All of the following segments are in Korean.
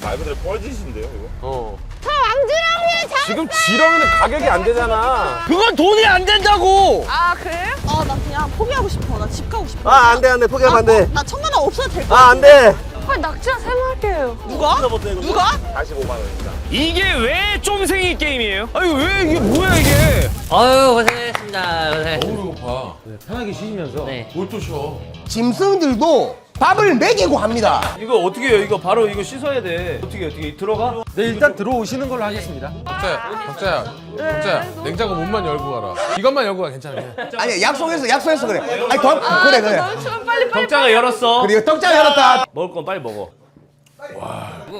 말 그대로 뻘짓인데요, 이거? 어. 왕지렁이에 자. 지금 지렁이는 가격이 안 되잖아. 그건 돈이 안 된다고. 아 그래? 아나 그냥 포기하고 싶어. 나 집 가고 싶어. 아, 안 돼, 안 돼. 포기하면 안 돼. 나 천만 원 없어도 될것 아, 같아. 안 돼. 아 낙지랑 세마리예요. 누가? 누가? 45만 원입니다. 이게 왜 쫌생이 게임이에요? 아니 왜 이게 뭐야 이게? 아유 고생했습니다. 고생. 너무 배고파. 편하게 쉬시면서. 네. 뭘또 쉬어? 짐승들도 밥을 먹이고 합니다. 이거 어떻게 해요? 이거 바로 이거 씻어야 돼. 어떻게 어떻게 들어가? 네, 일단 들어오시는 걸로 하겠습니다. 덕자야, 덕자야, 덕자야. 냉장고 문만 열고 가라. 이것만 열고 가 괜찮아. 아니, 약속해서, 약속해서 그래. 아니, 더, 그래, 그래. 덕자가 열었어. 그리고 떡장 열었다. 먹을 건 빨리 먹어.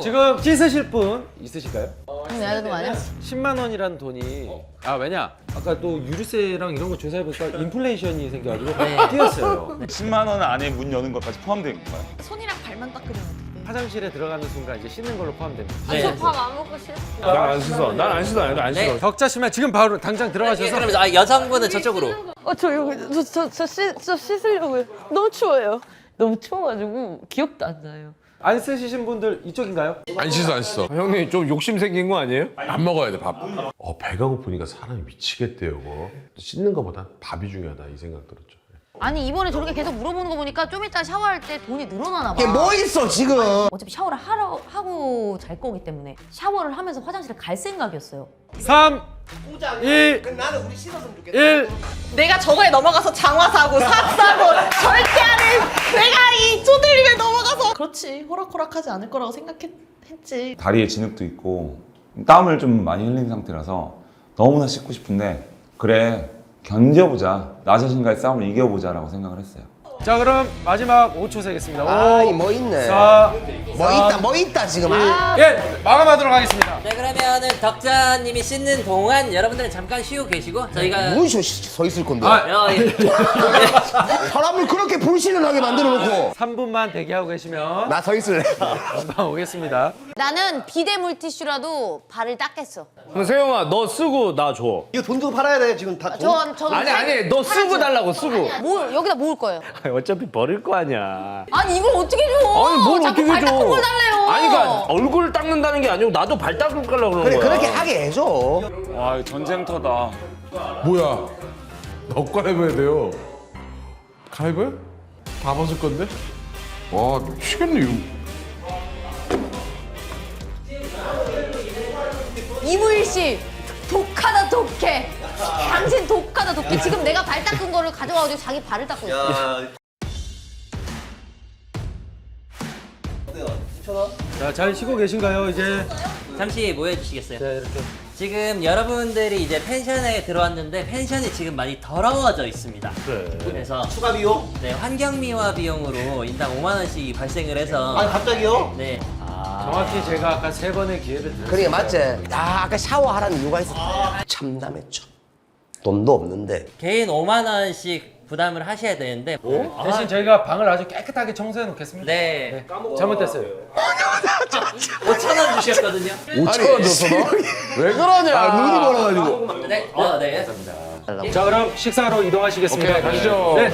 지금 씻으실 분 있으실까요? 내야 되는 거 아니야? 10만 원이라는 돈이 아 왜냐 아까 또 유류세랑 이런 거 조사해 보니까 인플레이션이 생겨가지고 뛰었어요 10만 원 안에 문 여는 것까지 포함된 건가요? 손이랑 발만 닦으면 어떡해? 화장실에 들어가는 순간 이제 씻는 걸로 포함됩니다 네. 밥안 먹고 싫어. 난안 씻어. 난 안 씻어. 난안 네. 씻어. 격자시면 지금 바로 당장 들어가셔서 그럼 아, 여성분은 저쪽으로. 어저 여기 저저저 저 씻으려고요. 너무 추워요. 너무 추워가지고 기억도 안 나요. 안 쓰시신 분들 이쪽인가요? 안 씻어, 안 씻어. 형님 좀 욕심 생긴 거 아니에요? 밥 먹어야 돼, 밥. 어, 배가 고프니까 사람이 미치겠대요. 그거. 씻는 것보다 밥이 중요하다 이 생각 들었죠. 아니 이번에 저렇게 계속 물어보는 거 보니까 좀 이따 샤워할 때 돈이 늘어나나 봐. 이게 뭐 있어, 지금. 어차피 샤워를 하러 하고 잘 거기 때문에 샤워를 하면서 화장실에 갈 생각이었어요. 3 2 나는 우리 씻었으면 좋겠다. 1 내가 저거에 넘어가서 장화 사고 삽 사고 절대 안 해. 내가 이 쪼들림에 넘어가서 그렇지 호락호락하지 않을 거라고 생각했지. 다리에 진흙도 있고 땀을 좀 많이 흘린 상태라서 너무나 씻고 싶은데 그래 견뎌보자 나 자신과의 싸움을 이겨보자라고 생각을 했어요. 자 그럼 마지막 5초 세겠습니다 5 아이, 뭐 있네. 4 뭐 있다, 뭐 있다, 지금. 아. 1 마감하도록 하겠습니다 네 그러면은 덕자님이 씻는 동안 여러분들은 잠깐 쉬고 계시고 저희가 무슨 서, 서 있을 건데. 아. 어, 예. 사람을 그렇게 불신을 하게 만들어 놓고. 3분만 대기하고 계시면 나 서 있을래. 금방 오겠습니다 나는 비데 물티슈라도 발을 닦겠어. 그럼 세영아 너 쓰고 나 줘. 이거 돈 주고 팔아야 돼, 지금 다. 저 저도 아니 아니 너 쓰고 달라고 쓰고. 뭘 여기다 모을 거예요. 아니, 어차피 버릴 거 아니야. 아니 이걸 어떻게 줘? 아니 뭘 자꾸 어떻게 발 줘? 닦은 걸 달래요. 아니 그러니까 얼굴 닦는다는 게 아니고 나도 발 닦을 거라고 그러는 그래, 거야. 그렇게 하게 해줘. 와 이거 전쟁터다. 뭐야? 너 갈아입어야 돼요. 갈아입어요? 다 벗을 건데? 와, 미치겠네, 이거. 이무일 씨 독하다 독해. 당신 독하다 독해. 지금 내가 발 닦은 거를 가져와가지고 자기 발을 닦고 있어. 자잘 쉬고 계신가요 이제 잠시 모여 주시겠어요? 자 이렇게 지금 여러분들이 이제 펜션에 들어왔는데 펜션이 지금 많이 더러워져 있습니다. 그래서 추가 비용? 네, 환경 미화 비용으로 인당 5만 원씩 발생을 해서 갑자기요? 네. 아, 정확히 제가 아까 세 번의 기회를 드렸어요 그래, 맞지? 아, 아까 샤워하라는 이유가 있어. 참담했죠. 돈도 없는데. 개인 5만 원씩 부담을 하셔야 되는데 대신 저희가 방을 아주 깨끗하게 청소해 놓겠습니다 네. 잘못됐어요 5천 원 주셨거든요. 5천 원 줬어, 너? 왜 그러냐? 아, 눈이 멀어가지고. 네. 어, 네. 자 그럼 식사로 이동하시겠습니다 오케이, 가시죠. 네.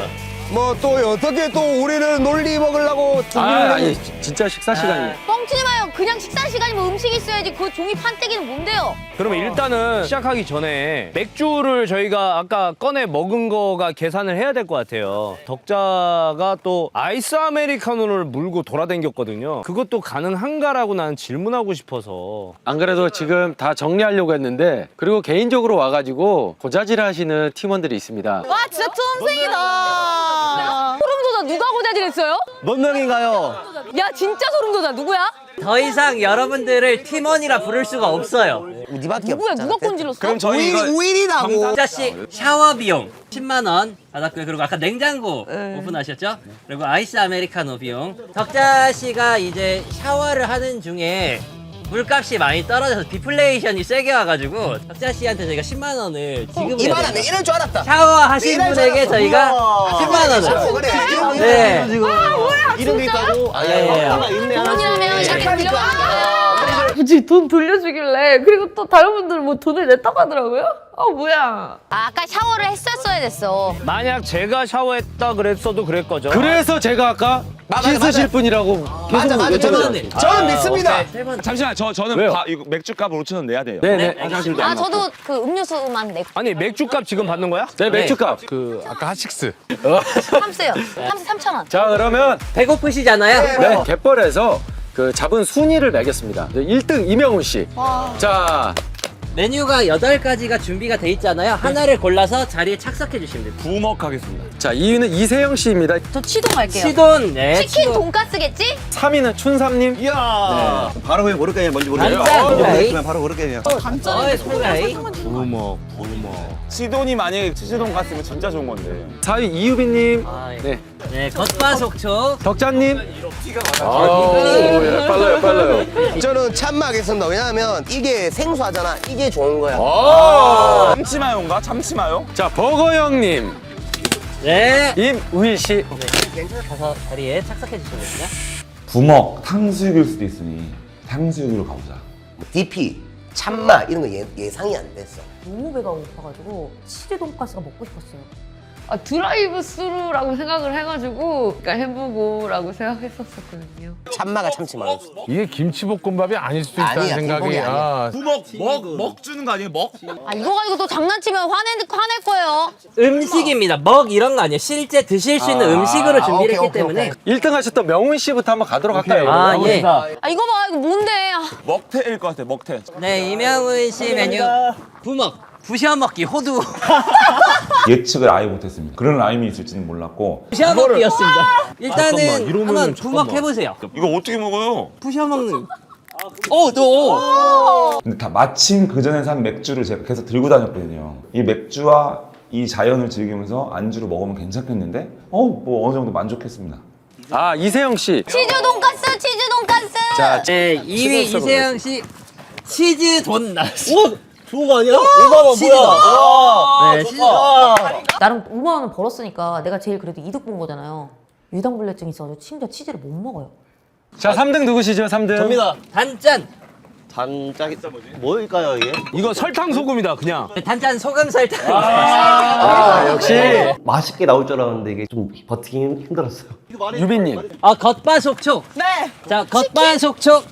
뭐 또 어떻게 또 우리를 놀리 먹으려고 아, 아니 지- 진짜 식사 시간이 뻥치지 마요. 그냥 식사 시간이면 음식이 있어야지. 그 종이 판때기는 뭔데요? 그러면 일단은 시작하기 전에 맥주를 저희가 아까 꺼내 먹은 거가 계산을 해야 될 것 같아요. 덕자가 또 아이스 아메리카노를 물고 돌아다녔거든요. 그것도 가능한가라고 난 질문하고 싶어서. 안 그래도 지금 다 정리하려고 했는데 그리고 개인적으로 와가지고 고자질 하시는 팀원들이 있습니다 와 진짜 촌생이다. 소름 돋아. 누가 고자질했어요? 몇 명인가요? 야 진짜 소름 돋아. 누구야? 더 이상 여러분들을 팀원이라 부를 수가 없어요. 우리밖에 누구야? 없잖아. 누가 꼰질렀어? 그럼 저희 이거 우일이라고. 덕자씨 샤워 비용 10만 원 받았고요. 그리고 아까 냉장고 오픈하셨죠? 그리고 아이스 아메리카노 비용. 덕자 씨가 이제 샤워를 하는 중에 물값이 많이 떨어져서 디플레이션이 세게 와가지고 덕자씨한테 저희가 10만 원을 지금 이말안 해. 이럴 줄 알았다. 샤워하신 이럴 줄 분에게 알았어. 저희가 우와. 10만 원을 그래. 네. 지금 이름이 있다고. 아, 예, 예. 있네. 돈이라면 빌려가는 거야. 굳이 돈 돌려주길래 그리고 또 다른 분들은 뭐 돈을 냈다고 하더라고요. 아 뭐야? 아, 아까 샤워를 했었 어야 됐어. 만약 제가 샤워했다 그랬어도 그랬거죠. 그래서 제가 아까 씻으실 분이라고 계속 맞아, 여쭤봤잖아요. 저는, 저는 믿습니다. 잠시만 저 저는 왜요? 바- 이거 맥주값을 5천 원 내야 돼요. 네네. 화장실도 아안 넣고. 저도 그 음료수만 내고 아니 맥주값 지금 받는 거야? 네 맥주값. 그 아까 핫식스. 삼수요. 삼수 3천 원. 자 그러면 배고프시잖아요. 네 갯벌에서 그 잡은 순위를 매겼습니다. 1등 이명훈 씨. 자 메뉴가 8가지가 준비가 돼 있잖아요. 하나를 골라서 자리에 착석해 주시면 됩니다. 부먹하겠습니다. 자 2위는 이세영 씨입니다. 저 치동 갈게요. 치돈, 네. 치킨 치돈. 돈가스겠지? 3위는 춘삼님. 이야 바로 그냥 고를게요 뭔지 모르겠어요 간장 후라이. 그냥 바로 어이, 후라이. 부먹 부먹. 시돈이 만약에 치즈돈 갔으면 진짜 좋은 건데. 4위 이유빈님. 아, 네. 네, 겉바속촉. 덕자님. 빨라요 빨라요. 저는 참마하겠습니다. 왜냐하면 이게 생소하잖아. 이게 좋은 거야. 참치마요인가? 참치마요? 자 버거 형님. 네. 임우일 씨. 가서 자리에 착석해 주시면 됩니다. 부먹 탕수육일 수도 있으니 탕수육으로 가보자. DP, 참마 이런 거 예, 예상이 안 됐어. 너무 배가 고파가지고 치즈 돈가스가 먹고 싶었어요. 아 드라이브 스루라고 생각을 해가지고 그러니까 해보고라고 생각했었었거든요. 참마가 참치 많았어. 이게 김치볶음밥이 아닐 수도 있다는 아니야, 생각이. 김밥이 아니야. 아, 부먹 먹, 먹 주는 거 아니에요? 먹? 아 이거 가지고 또 장난치면 화내 화낼 거예요. 음식입니다. 먹 이런 거 아니에요. 실제 드실 수 있는 음식으로 준비를 오케이, 했기 오케이, 때문에. 1등 하셨던 명훈 씨부터 한번 가도록 할까요? 아, 예. 아 이거 봐 이거 뭔데? 아, 먹태일 것 같아. 먹태. 네, 이명훈 씨 메뉴. 부먹. 부셔 먹기 호두. 예측을 아예 못했습니다. 그런 라임이 있을지는 몰랐고 부셔 먹기였습니다. 일단은 잠깐만, 이러면은 한번 부먹 잠깐만. 해보세요. 이거 어떻게 먹어요? 부셔 먹는. 어, 너. 근데 다 마침 그 전에 산 맥주를 제가 계속 들고 다녔거든요. 이 맥주와 이 자연을 즐기면서 안주로 먹으면 괜찮겠는데? 어, 뭐 어느 정도 만족했습니다. 아 이세영 씨. 치즈 돈가스 치즈 돈가스. 자 네, 2위 치즈 이세영 씨 치즈 돈나스. 좋은 거 아니야? 5만원 뭐야 네, 치즈. 나름 5만 원을 벌었으니까 내가 제일 그래도 이득 본 거잖아요. 유당불내증 있어가지고 심지어 치즈를 못 먹어요. 자 3등 누구시죠? 3등. 접니다 단짠. 단짝이 뭘까요 이게? 이거 설탕 소금이다 그냥. 단짠 소금 설탕. 아 역시 맛있게 나올 줄 알았는데 이게 좀 버티기 힘들었어요 유빈님. 아, 겉바 속촉. 네. 자, 겉바 속촉.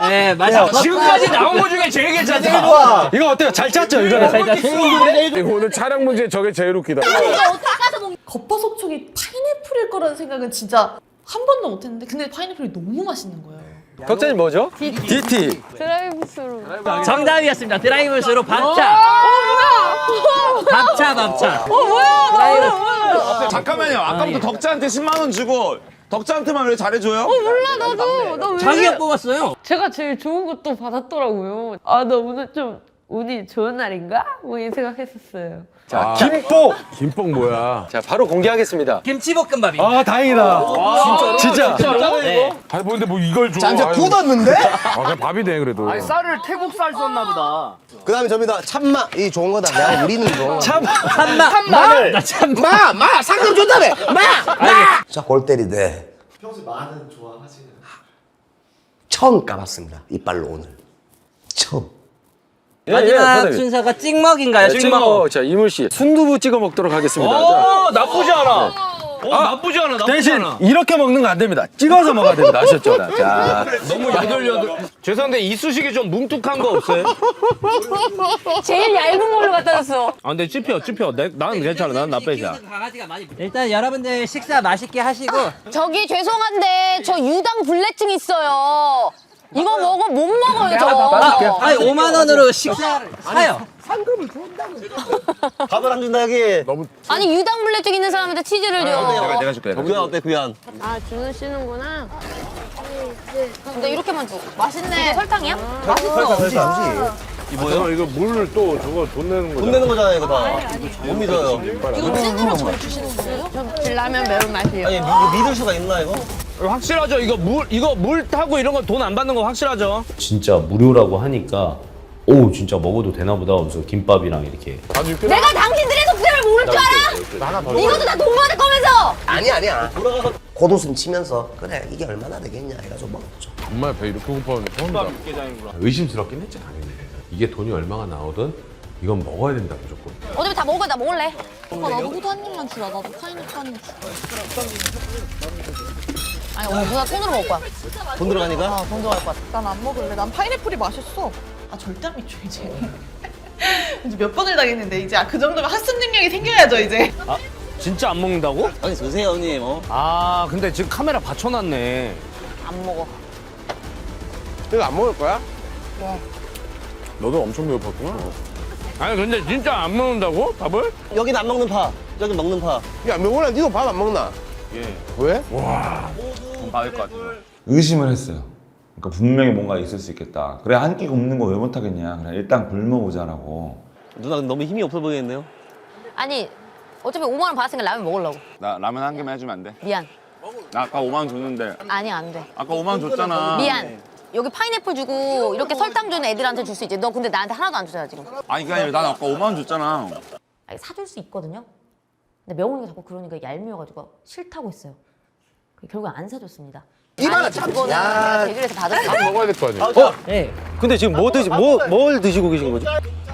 네, 맞아. 지금까지 나온 거 중에 제일 괜찮다. 이거 어때요? 잘 짰죠 이거는? 이거 오늘 촬영 문제 저게 제일 웃기다. 겉바속촉이 파인애플일 거라는 생각은 진짜 한 번도 못했는데 근데 파인애플이 너무 맛있는 거예요. 덕자님 뭐죠? DT. 드라이브 스루. 정답이었습니다. 드라이브스루 밥차. 밥차, 밥차. 잠깐만요. 아까부터 덕자한테 10만 원 주고 덕자한테만 왜 잘해줘요? 몰라 나도 나 왜? 자기가 뽑았어요. 제가 제일 좋은 것도 받았더라고요. 아 나 오늘 좀 운이 좋은 날인가? 뭐 이 생각했었어요. 자 김포. 김뽕 뭐야? 자 바로 공개하겠습니다. 김치볶음밥이. 아 다행이다. 진짜. 네. 아니 뭐 근데 뭐 이걸 줘. 아유. 굳었는데? 아 그냥 밥이네 그래도. 쌀을 태국 쌀 썼나 보다. 그 다음에 접니다. 참마. 이 좋은 거다. 내가 우리는 거. 참. 참마. 마늘. 나 참마. 마! 마! 상금 좋다며! 마! 마! 자, 골 때리대. 평소에 마는 좋아하시는? 처음 까봤습니다. 이빨로 오늘. 처음. 마지막 순서가 찍먹인가요? 네, 찍먹. 자 이물 씨 순두부 찍어 먹도록 하겠습니다. 자, 어 나쁘지 않아. 어 나쁘지 않아. 나쁘지 대신 않아. 이렇게 먹는 거 안 됩니다. 찍어서 먹어야 됩니다. 아셨죠? 자. 너무 여덟여덟. 죄송한데 이쑤시개 좀 뭉툭한 거 없어요? 제일 얇은 걸로 갖다 줬어. 아 근데 찝혀 찝혀. 내, 나는 괜찮아. 난 나빼자. 강아지가 많이. 일단 여러분들 식사 맛있게 하시고 저기 죄송한데 저 유당 불내증 있어요. 이거 먹어 못 먹어요 저거. 아니 5만 원으로 식사를 사요. 밥을 안 준다 여기 아니 유당 불내증 있는 사람한테 치즈를 줘. 내가 줄게. 구현 어때 구현? 아 준우 씨는구나. 근데 이렇게만 줘. 맛있네. 설탕이야? 맛있어. 이거요? 이거 물을 또 저거 돈 내는 돈 거잖아. 내는 거잖아 이거 다 못 믿어요 이거 찐으로 잘 주시는 거예요? 저 라면 매운 맛이에요. 아니 미, 믿을 수가 있나 이거? 확실하죠. 이거 물 이거 물 타고 이런 거 돈 안 받는 거 확실하죠. 진짜 무료라고 하니까 오 진짜 먹어도 되나 보다 하면서 김밥이랑 이렇게 내가 당신들의 속셈을 모를 줄 알아? 이것도 다 돈 받을 거면서! 아니, 아니야. 고도순 치면서 그래 이게 얼마나 되겠냐 해가지고 먹었죠. 정말 배 이렇게 고파는 처음이다. 의심스럽긴 했지 당연히. 이게 돈이 얼마가 나오든 이건 먹어야 된다 무조건. 어차피 다 먹을 거야 나 먹을래 오빠 나도 호두 한 입만 주라. 나도 파인애플 한 입. 아니 오늘 누나 손으로 먹을 거야 돈 들어가니까? 어돈 들어갈 거야 난 안 먹을래. 난 파인애플이 맛있어. 아 절대 안 믿죠 이제. 이제 몇 번을 당했는데 이제 아, 그 정도면 학습 능력이 생겨야죠 이제. 진짜 안 먹는다고? 아니 드세요 형님 어? 아 근데 지금 카메라 받쳐놨네. 안 먹어 이거 안 먹을 거야? 너도 엄청 배고팠구나. 아니 근데 진짜 안 먹는다고 밥을? 여긴 안 먹는 파 여긴 먹는 파 야 명훈아 니도 밥 안 먹나? 예. 왜? 의심을 했어요. 그러니까 분명히 뭔가 있을 수 있겠다. 그래 한 끼 굶는 거 왜 못하겠냐. 그래 일단 굶어보자라고. 누나 너무 힘이 없어 보이겠네요 아니 어차피 5만 원 받았으니까 라면 먹으려고 나 라면 한 개만 해주면 안 돼? 미안 나 아까 5만 원 줬는데 아니 안 돼 아까 5만 원 줬잖아. 미안 여기 파인애플 주고 이렇게 설탕 주는 애들한테 줄 수 있지 너 근데 나한테 하나도 안 주잖아 지금 아니 그게 아니라 난 아까 5만 원 줬잖아. 아니, 사줄 수 있거든요 근데 명훈이가 자꾸 그러니까 얄미워가지고 싫다고 했어요 결국 안 사줬습니다 이만한 그거는 제가 대결에서 밥 먹어야 될 거 아니야? 어? 근데 지금 뭐 드시 뭐 뭘 드시고 계신 거죠?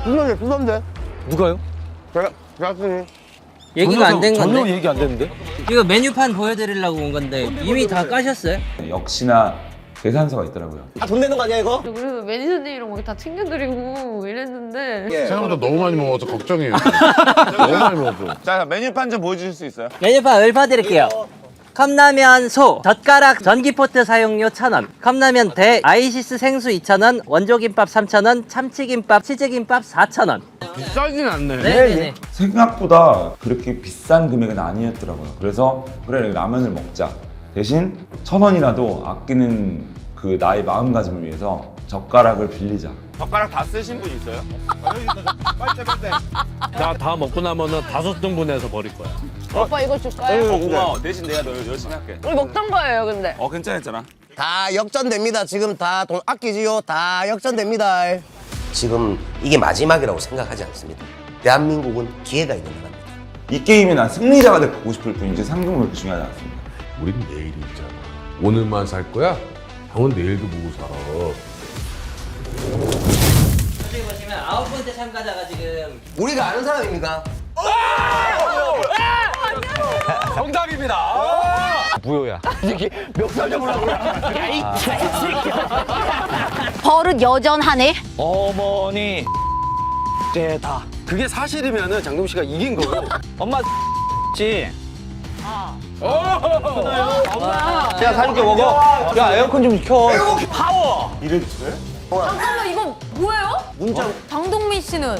부산데 부산데. 누가요? 제가 제가 얘기가 안 된 전혀 건데 얘기 안 됐는데? 이거 메뉴판 보여드리려고 온 건데 이미 다 까셨어요? 역시나 계산서가 있더라고요. 아돈 내는 거 아니야 이거? 그래서 매니저님이랑 막 다 챙겨드리고 이랬는데 생각보다 너무 많이 먹어서 걱정이에요. 너무 많이 먹었어. 자 메뉴판 좀 보여주실 수 있어요? 메뉴판 읊어드릴게요. 컵라면 소, 젓가락 전기포트 사용료 1,000원, 컵라면 대, 아이시스 생수 2,000원, 원조김밥 3,000원, 참치김밥, 치즈김밥 4,000원. 비싸진 않네. 네네네. 생각보다 그렇게 비싼 금액은 아니었더라고요. 그래서 그래 라면을 먹자. 대신 천 원이라도 아끼는 그 나의 마음가짐을 위해서 젓가락을 빌리자. 젓가락 다 쓰신 분 있어요? 나다 먹고 나면은 다섯 등분해서 버릴 거야. 오빠 이거 줄까요? 고마워. 대신 내가 너 열심히 할게. 우리 먹던 거예요 근데 어 괜찮았잖아. 다 역전됩니다. 지금 다 돈 아끼지요. 다 역전됩니다. 지금 이게 마지막이라고 생각하지 않습니다. 대한민국은 기회가 있는 나라입니다. 이 게임에 난 승리자가 되고 싶을 뿐이지 상금은 그렇게 중요하지 않습니다. 우린 내일이 있잖아. 오늘만 살 거야? 형은 내일도 보고 살아. 아홉 번째 참가자가 지금 우리가 아는 사람입니까? 무효야. 버릇 여전하네 어머니. 쟤다. 그게 사실이면은 장동 씨가 이긴 거고 엄마 지 제가 사줄게 먹어. 야 에어컨 좀 켜. 잠깐만 이건 뭐예요? 문자. 장동민 씨는